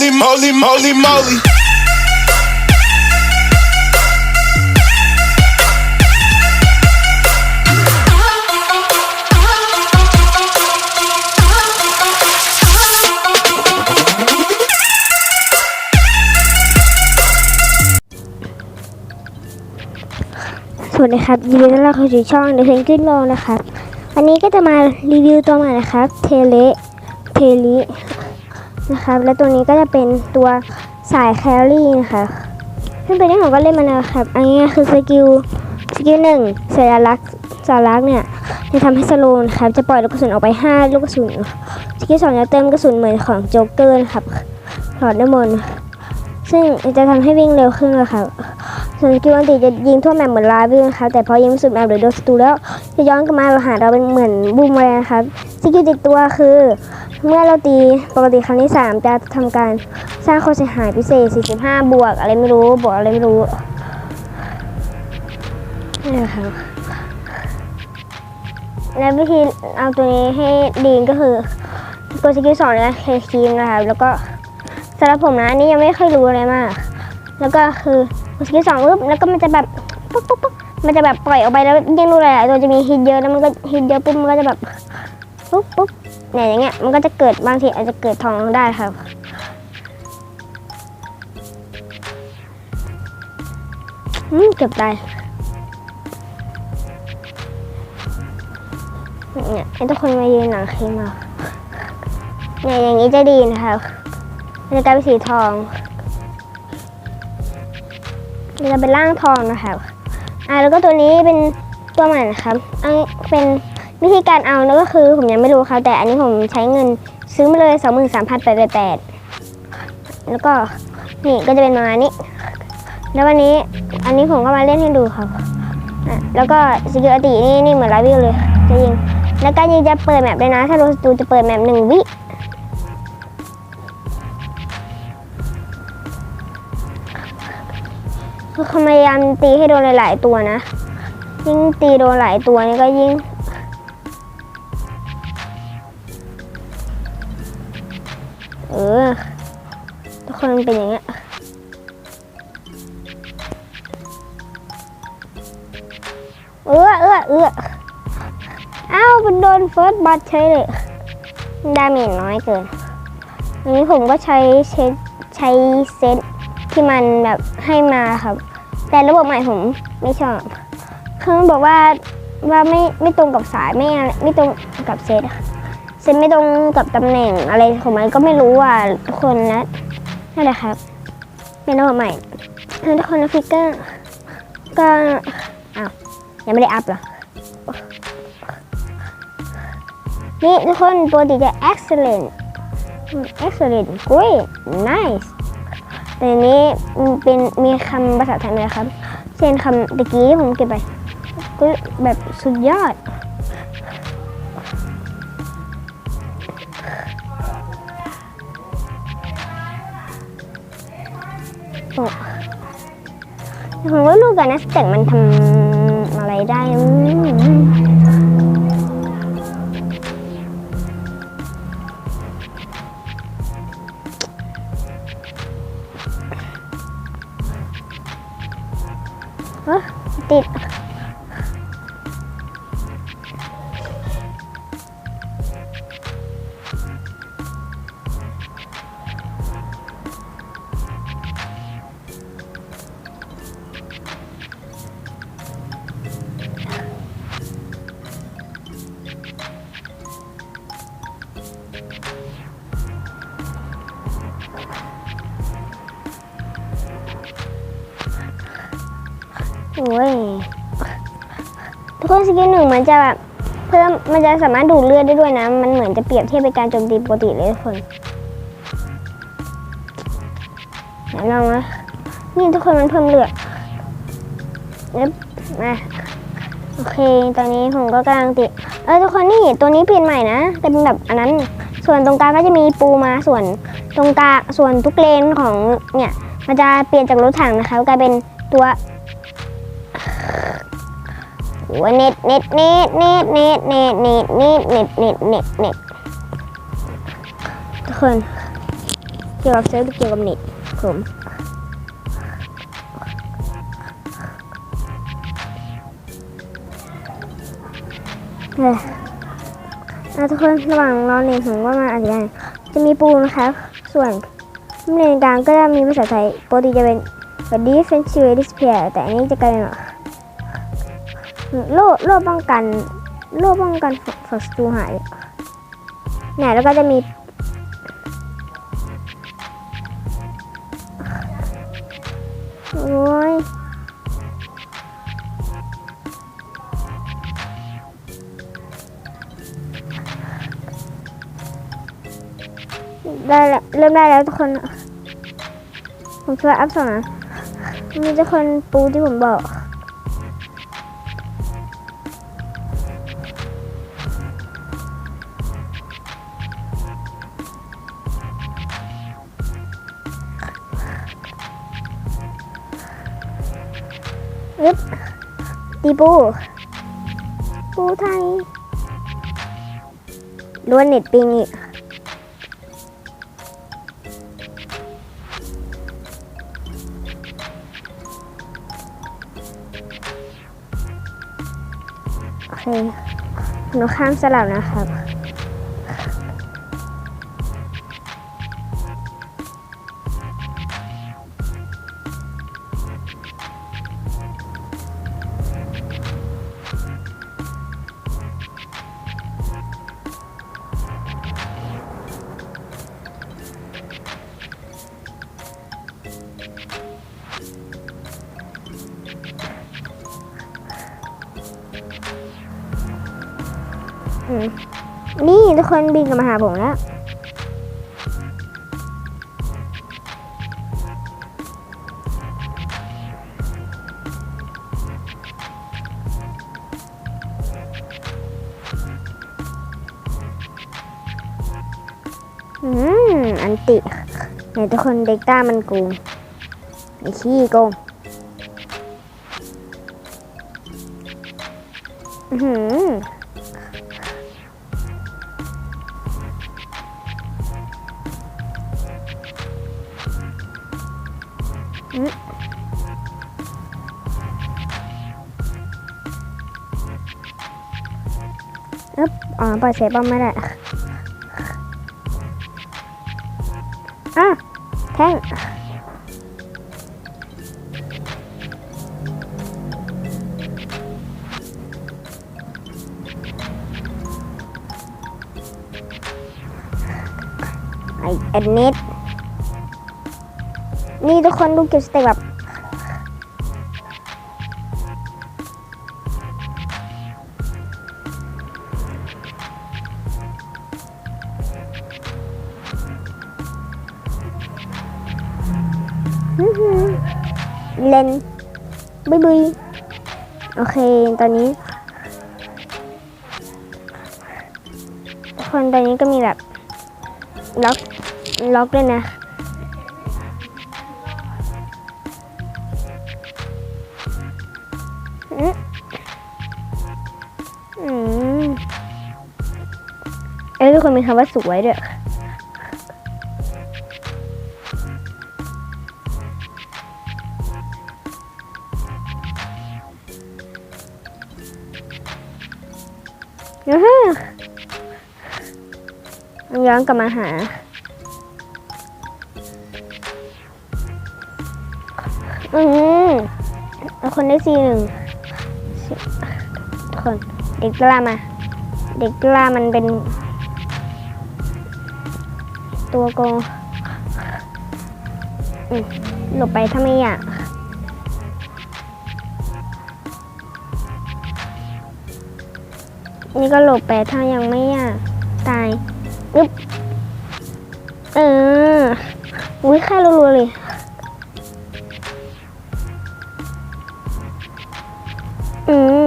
moly, moly, moly, moly. สวัสดีครับยินดีต้อนรับเข้าสู่ช่อง The Penguin Law นะครับวันนี้ก็จะมารีวิวตัวใหม่นะครับ เทเล เทลิ นะครับ และตัวนี้ก็จะเป็นตัวสายแคลรี่นะคะซึ่งเป็นที่ผมก็เล่นมานานครับ อันนี้คือสกิลสกิลหนึ่งสัญลักษณ์สัญลักษณ์เนี่ยจะทำให้สโลนครับ จะปล่อยลูกกระสุนออกไป 5 ลูกกระสุนสกิลสองจะเติมกระสุนเหมือนของโจ๊กเกอร์นะครับถอดได้หมดซึ่งจะทำให้วิ่งเร็วขึ้นนะครับ ส่วนสกิลอันติจะยิงทั่วแมปเหมือนลาวิวนะครับ แต่พอยิงสุดแมปหรือโดนศัตรูแล้ว จะย้อนกลับมาหาเราเป็นเหมือนบูมแรงครับ สกิลติดตัวคือ เมื่อเราตีปกติครั้งที่ 3 จะทำการสร้างความเสียหายพิเศษ 45 บวก อะไรไม่รู้ บวกอะไรไม่รู้นี่นะครับและวิธีเอาตัวนี้ให้ดีก็คือกดสกิลสองเลยเคคีมนะครับ แล้วก็สำหรับผมนะอันนี่ยังไม่เคยรู้อะไรมาก แล้วก็คือสกิลสองปุ๊บแล้วก็มันจะแบบปุ๊บปุ๊บปุ๊บมันจะแบบปล่อยออกไปแล้วยิ่งรู้หลายๆตัวจะมีฮิตเยอะแล้วมันก็ฮิตเยอะปุ๊บมันก็จะแบบปุ๊บปุ๊บ เนี่ยอย่างเงี้ยมันก็จะเกิดบางทีอาจจะเกิดทองได้ครับอืมเกือบตายเนี่ยให้ทุกคนมายืนหลังเคมาเนี่ยอย่างนี้จะดีนะครับจะกลายเป็นสีทองจะเป็นร่างทองนะครับ อ่าแล้วก็ตัวนี้เป็นตัวใหม่นะครับอันเป็น วิธีการเอาแล้วก็คือผมยังไม่รู้ครับ แต่อันนี้ผมใช้เงินซื้อมาเลย2 3 8 8 8แล้วก็นี่ก็จะเป็นประมาณนี้ แล้ววันนี้อันนี้ผมก็มาเล่นให้ดูครับอะแล้วก็สกิลอตินี่นี่เหมือนไลฟ์วิวเลยจะยิง แล้วการยิงจะเปิดแมปเลยนะ ถ้าโดนศัตรูจะเปิดแมปหนึ่งวิคือพยายามตีให้โดนหลาย ๆ ตัวนะ ยิ่งตีโดนหลายตัวนี่ก็ยิ่ง เออ ทุกคนเป็นอย่างเงี้ยเออเออเอออ้าวมันโดนเฟิร์สบัตใช้เลยดาเมจน้อยเกินอันนี้ผมก็ใช้เซตใช้เซตที่มันแบบให้มาครับ แต่ระบบใหม่ผมไม่ชอบคือบอกว่าว่าไม่ไม่ตรงกับสายไม่ไม่ตรงกับเซตอะ เซตไม่ตรงกับตำแหน่งอะไรของมันก็ไม่รู้อะทุกคนนะนั่นแหละครับเป็นระบบใหม่ทุกคนนะฟิกเกอร์ก็อ้าวยังไม่ได้อัพเหรอนี่ทุกคนปกติจะ excellent excellent great nice แต่อันนี้มันเป็นมีคำภาษาไทยไหมครับ เช่นคำตะกี้ที่ผมเก็บไปก็แบบสุดยอด หกผมว่าลูกกับนักเตะมันทำอะไรได้ติด โอ้ยทุกคนสกิลหนึ่งมันจะแบบเพิ่มมันจะสามารถดูดเลือดได้ด้วยนะ มันเหมือนจะเปรียบเทียบเป็นการโจมตีปกติเลยทุกคนไหนลองนะนี่ทุกคนมันเพิ่มเลือดเอ๊บมาโอเค ตอนนี้ผมก็กำลังติเออทุกคนนี่ตัวนี้เปลี่ยนใหม่นะ แต่เป็นแบบอันนั้น ส่วนตรงกลางก็จะมีปูมาส่วนตรงกลางส่วนทุกเลนของเนี่ยมันจะเปลี่ยนจากรถถังนะคะกลายเป็นตัวโอ้ยเน็ตเน็ตเน็ตเน็ตเน็ตเน็ตเน็ตเน็ตเน็ตเน็ตเน็ตเน็ตทุกคนเกี่ยวกับเซิร์ฟเกี่ยวกับเน็ตผมเฮ้ อะทุกคนระหว่างรอเน็ตผมก็มาอธิบายจะมีปูนะครับ ส่วนเลนกลางก็จะมีภาษาไทยปกติจะเป็น defensive disappear แต่อันนี้จะกลายเป็นโล่โล่ป้องกัน โล่ป้องกันฝักศัตรูหายเนี่ยแล้วก็จะมีโอ้ย ได้แล้วเริ่มได้แล้วทุกคน ผมช่วยอัพสองนะมีทุกคนปูที่ผมบอกอึ๊บตีปู ปูไทยล้วนเน็ตปิงอีก เคหนูข้ามสลับนะครับ นี่ทุกคนบินกลับมาหาผมแล้วอืม อันติเนี่ยทุกคนเด็กต้ามันโกงไอ้ขี้โกงอือ อึ๊บอ๋อปล่อยเซฟบอมไม่ได้อะแท่งไอแอนเน็ตนี่ทุกคนดูเก็บสเต็ปแบบ เลนบุยบุยโอเค ตอนนี้ คนตอนนี้ก็มีแบบล็อกล็อกด้วยนะ อืมอืมเอ้ยทุกคนมีคำว่าสวยด้วย มันย้อนกลับมาหา อืมคนได้ซีหนึ่งคน เด็กกล้ามา เด็กกล้ามันเป็น ตัวโกงหลบไปถ้าไม่อยากนี่ก็หลบไปถ้ายังไม่อยากตาย อึ๊บเอออุ้ยค่ารัวๆเลยอืม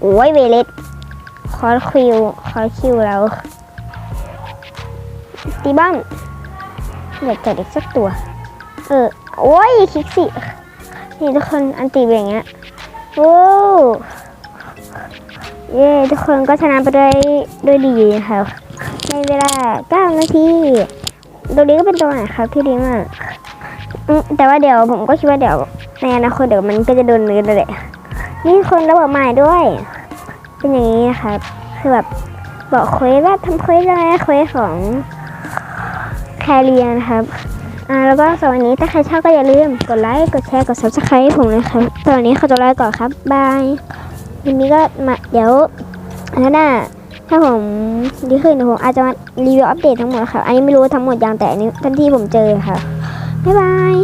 โอ้ยเวเลสคอร์คิวคอร์คิวแล้วตีบ้ามอยากจัดอีกสักตัว เออ โอ้ยคลิกสิ นี่ทุกคนอันตีเป็นอย่างเงี้ย โอ้เย้ทุกคนก็ชนะไปด้วยด้วยดีนะครับในเวลา 9 นาทีตัวนี้ก็เป็นตัวไหนครับที่ดีมากแต่ว่าเดี๋ยวผมก็คิดว่าเดี๋ยวในอนาคตเดี๋ยวมันก็จะโดนเนื้อเลยแหละนี่คนระเบิดใหม่ด้วย เป็นอย่างนี้นะครับคือแบบบอกเควสว่าทำเควสอะไรเควสของแคเรียนะครับ อ่าแล้วก็สำหรับวันนี้ถ้าใครชอบก็อย่าลืมกดไลค์กดแชร์กด subscribe ให้ผมนะครับตอนนี้ขอตัวลาไปก่อนครับบายวันนี้ก็มาเดี๋ยวอันนั้นน่ะถ้าผมดีขึ้นเดี๋ยวผมอาจจะมารีวิวอัปเดตทั้งหมดครับอันนี้ไม่รู้ทั้งหมดยังแต่อันนี้ทันที่ผมเจอค่ะบ๊ายบาย